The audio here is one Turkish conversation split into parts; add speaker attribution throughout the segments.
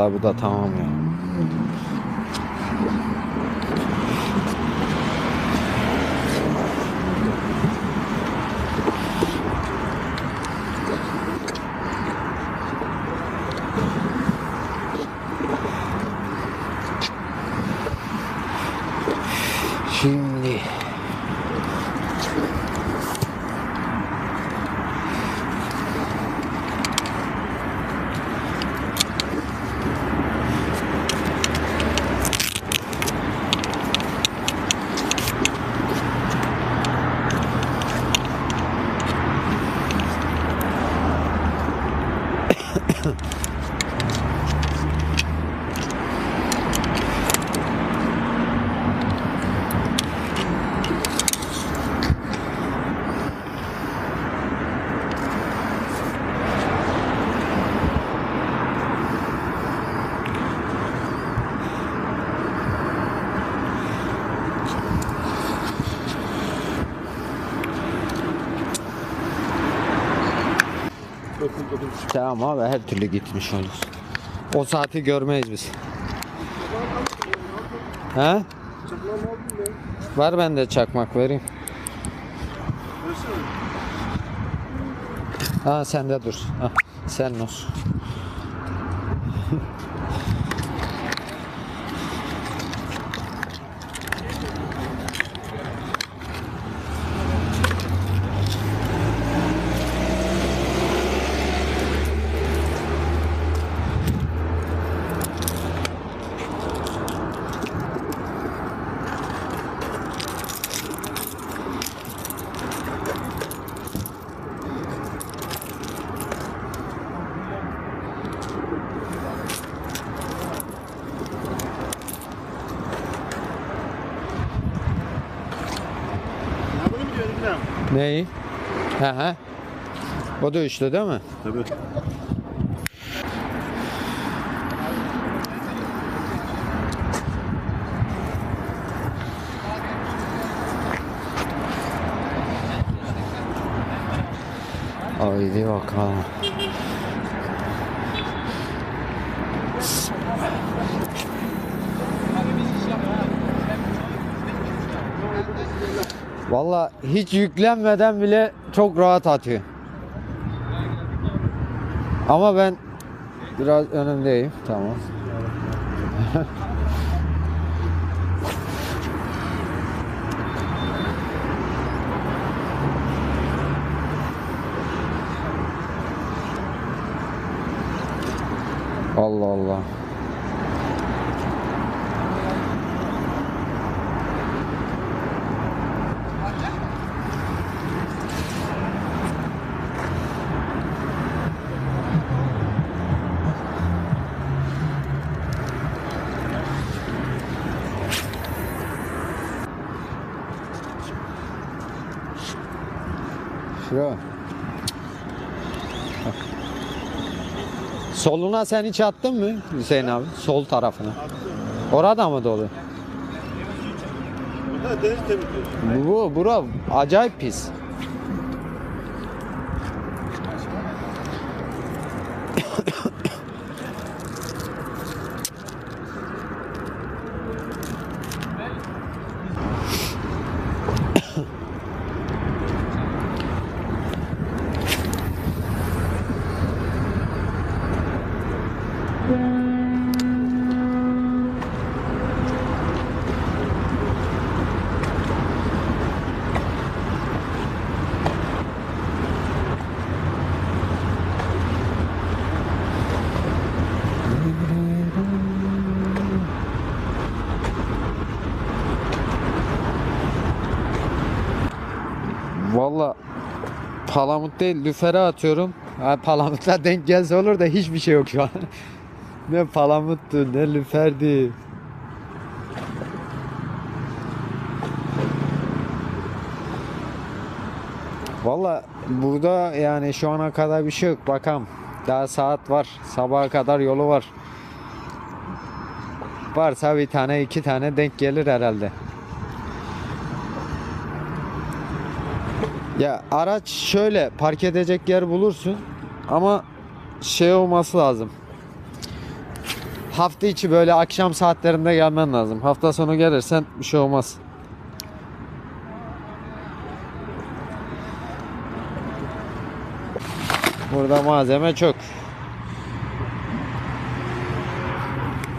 Speaker 1: vallahi bu da tamam ya. Şimdi Tamam abi her türlü gitmiş olur. O saati görmeyiz biz. He? Var bende çakmak vereyim. Ha sende dur. Ha, sen olsun.
Speaker 2: Ha bunu mu diyorsun İbrahim?
Speaker 1: Neyi? He he. O da üçlü değil mi?
Speaker 2: Tabii.
Speaker 1: Haydi bakalım. Valla hiç yüklenmeden bile çok rahat atıyor. Ama ben biraz önündeyim. Tamam. Allah Allah. Şuraya. Soluna sen hiç attın mı Hüseyin abi? Sol tarafına. Orada mı dolu? Bu bura acayip pis. Valla palamut değil lüfere atıyorum. Ha, palamutla denk gelse olur da hiçbir şey yok şu an. ne palamuttu ne lüferdi. Valla burada yani şu ana kadar bir şey yok. Bakalım. Daha saat var. Sabaha kadar yolu var. Varsa bir tane iki tane denk gelir herhalde. Ya araç şöyle park edecek yer bulursun ama şey olması lazım. hafta içi böyle akşam saatlerinde gelmen lazım. Hafta sonu gelirsen bir şey olmaz. Burada malzeme çok.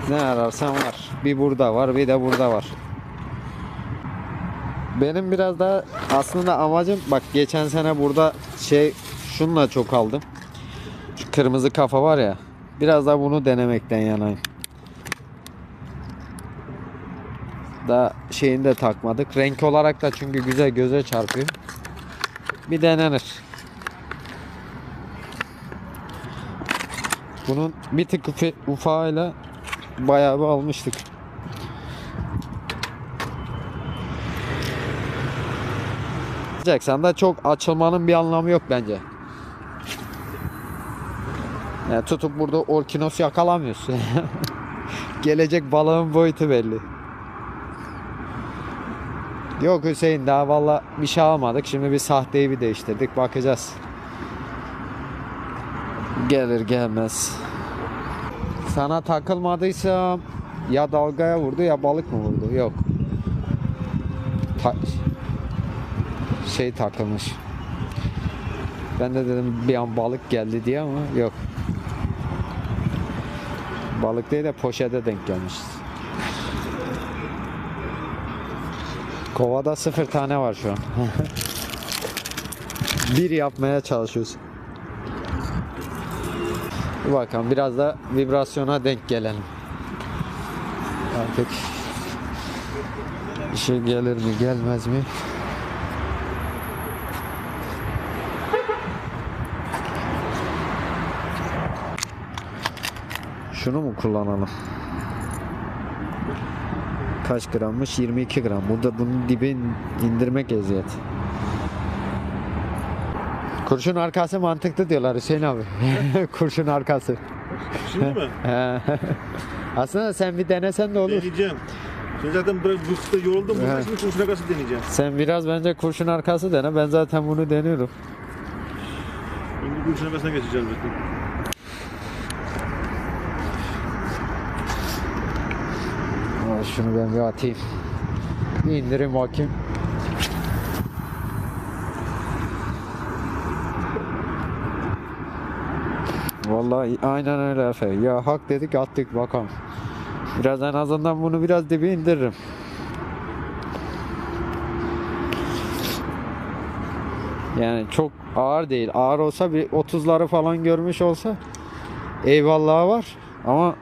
Speaker 1: Ne ararsan var. Bir burada var, bir de burada var. Benim biraz daha aslında amacım bak geçen sene burada şey şunla çok aldım. Şu kırmızı kafa var ya. Biraz da bunu denemekten yanayım. Da şeyini de takmadık. Renk olarak da çünkü güzel göze çarpıyor. Bir denenir. Bunun bir tık ufağıyla bayağı bir almıştık. Yapacaksan da çok açılmanın bir anlamı yok bence. Yani tutup burada orkinos yakalamıyorsun. Gelecek balığın boyutu belli. Yok Hüseyin daha valla bir şey almadık. Şimdi bir sahteyi bir değiştirdik. Bakacağız. Gelir gelmez. Sana takılmadıysam ya dalgaya vurdu ya balık mı vurdu? Yok. Ta- şey takılmış. Ben de dedim bir an balık geldi diye ama yok. Balık değil de poşete denk gelmiş. Kovada sıfır tane var şu an. bir yapmaya çalışıyoruz. Bakalım biraz da vibrasyona denk gelelim. Artık bir şey gelir mi gelmez mi? Şunu mu kullanalım? Kaç grammış? 22 gram. Burada bunun dibi indirmek eziyet. Kurşun arkası mantıklı diyorlar Hüseyin abi. Kurşun arkası.
Speaker 2: Şimdi mi?
Speaker 1: Aslında sen bir denesen de olur.
Speaker 2: Deneyeceğim. Şimdi zaten biraz bıktı yoruldum. Bundan şimdi kurşuna karşı deneyeceğim.
Speaker 1: Sen biraz bence kurşun arkası dene. Ben zaten bunu deniyorum.
Speaker 2: Şimdi kurşuna karşısına geçeceğim zaten.
Speaker 1: Ama Şunu ben bir atayım. Bir indireyim bakayım. Vallahi aynen öyle Efe. Ya hak dedik attık bakalım. Biraz en azından bunu biraz dibe indiririm. Yani çok ağır değil. Ağır olsa bir 30'ları falan görmüş olsa eyvallah var. Ama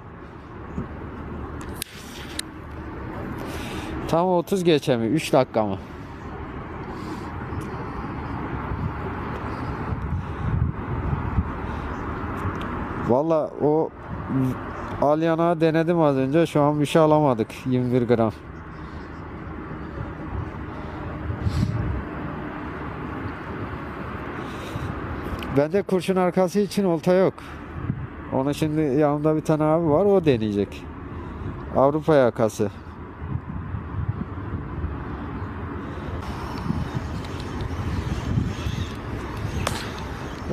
Speaker 1: Tam 30 geçemiyor. 3 dakika mı? Valla o al denedim az önce. Şu an bir şey alamadık. 21 gram. Bende kurşun arkası için olta yok. Onun şimdi yanımda bir tane abi var. O deneyecek. Avrupa yakası.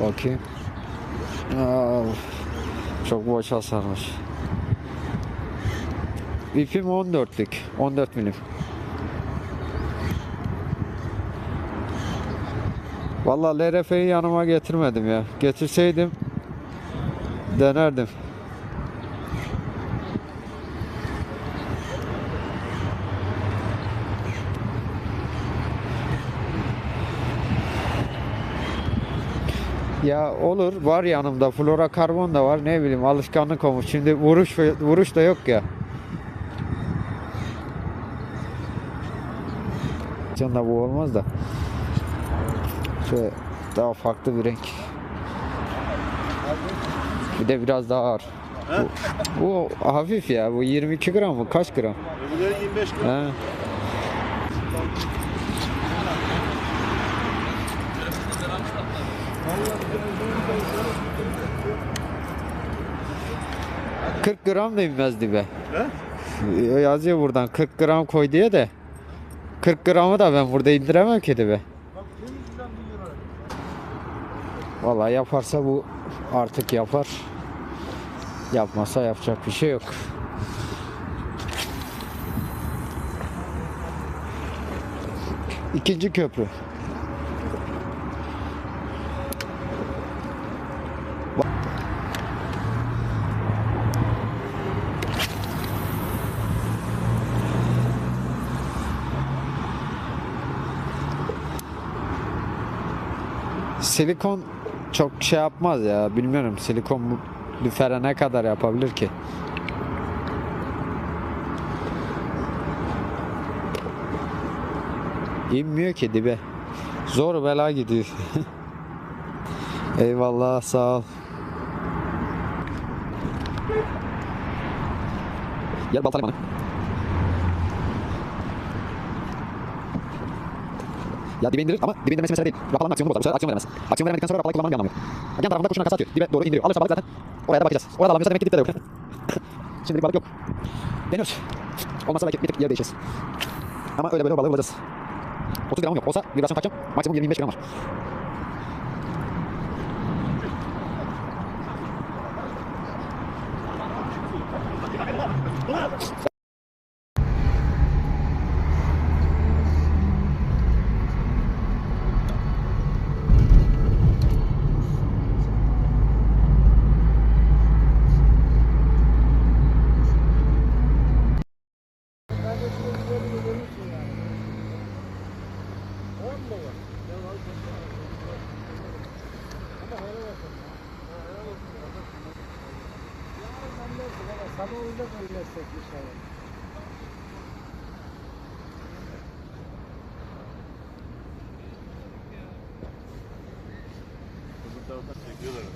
Speaker 1: Bakayım. Aa, çok boşa sarmış. İpim 14'lük. 14 milim. Vallahi LRF'yi yanıma getirmedim ya. Getirseydim denerdim. Ya olur var yanımda flora karbon da var ne bileyim alışkanlık olmuş. Şimdi vuruş vuruş da yok ya. Canla bu olmaz da. Şöyle daha farklı bir renk. Bir de biraz daha ağır. Bu, bu hafif ya. Bu 22 gram mı? Kaç gram?
Speaker 2: Öbürleri 25 gram.
Speaker 1: He. 40 gram da inmezdi be.
Speaker 2: He?
Speaker 1: Yazıyor buradan 40 gram koy diye de. 40 gramı da ben burada indiremem ki de be. Vallahi yaparsa bu artık yapar. Yapmasa yapacak bir şey yok. İkinci köprü. Silikon çok şey yapmaz ya. Bilmiyorum silikon lüfere ne kadar yapabilir ki? İnmiyor ki dibe. Zor bela gidiyor. Eyvallah sağ ol. Gel baltalayım bana. Ya dibe indirir ama dibe indirmesi mesele değil. Rapalanın aksiyonu bozar. Bu sefer aksiyon veremez. Aksiyon veremedikten sonra rapalayı kullanmanın bir anlamı yok. Yan tarafında kurşun arkası atıyor. Dibe doğru indiriyor. Alırsa balık zaten. Oraya da bakacağız. Orada alamıyorsa demek ki dipte de yok. Şimdilik balık yok. Deniyoruz. Olmazsa belki bir tık yer değişiriz. Ama öyle böyle balığı bulacağız. 30 gramım yok. Olsa vibrasyon kaçacağım. Maksimum 20-25 gram var.
Speaker 2: Öbür taraftan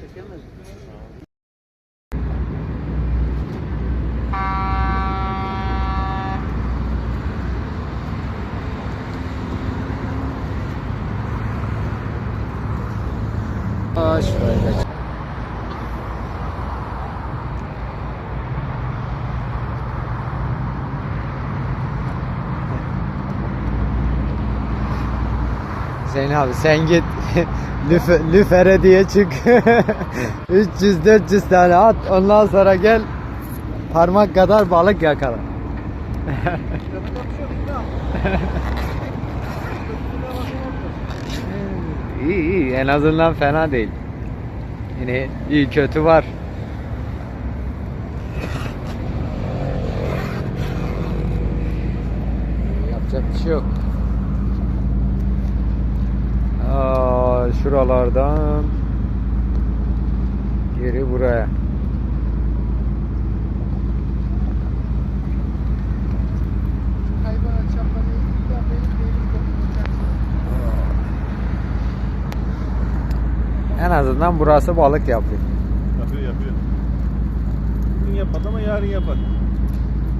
Speaker 2: çekiyorlar.
Speaker 3: Çekemez.
Speaker 1: Aa Hüseyin abi sen git lüfe, lüfere diye çık 300-400 tane at ondan sonra gel parmak kadar balık yakala. iyi iyi en azından fena değil. Yine iyi kötü var. Yapacak bir şey yok. Aa, şuralardan geri buraya. En azından burası balık yapıyor.
Speaker 2: Yapıyor yapıyor. Bugün yapmadı ama yarın yapar.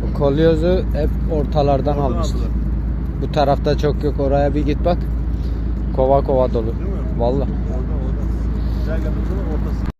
Speaker 1: Bu kolyozu hep ortalardan
Speaker 2: Oradan
Speaker 1: almıştır.
Speaker 2: aldılar.
Speaker 1: Bu tarafta çok yok. Oraya bir git bak. Kova kova dolu.
Speaker 2: Değil mi?
Speaker 1: Vallahi.
Speaker 2: Orada orada. Güzel yapıldı ama ortası.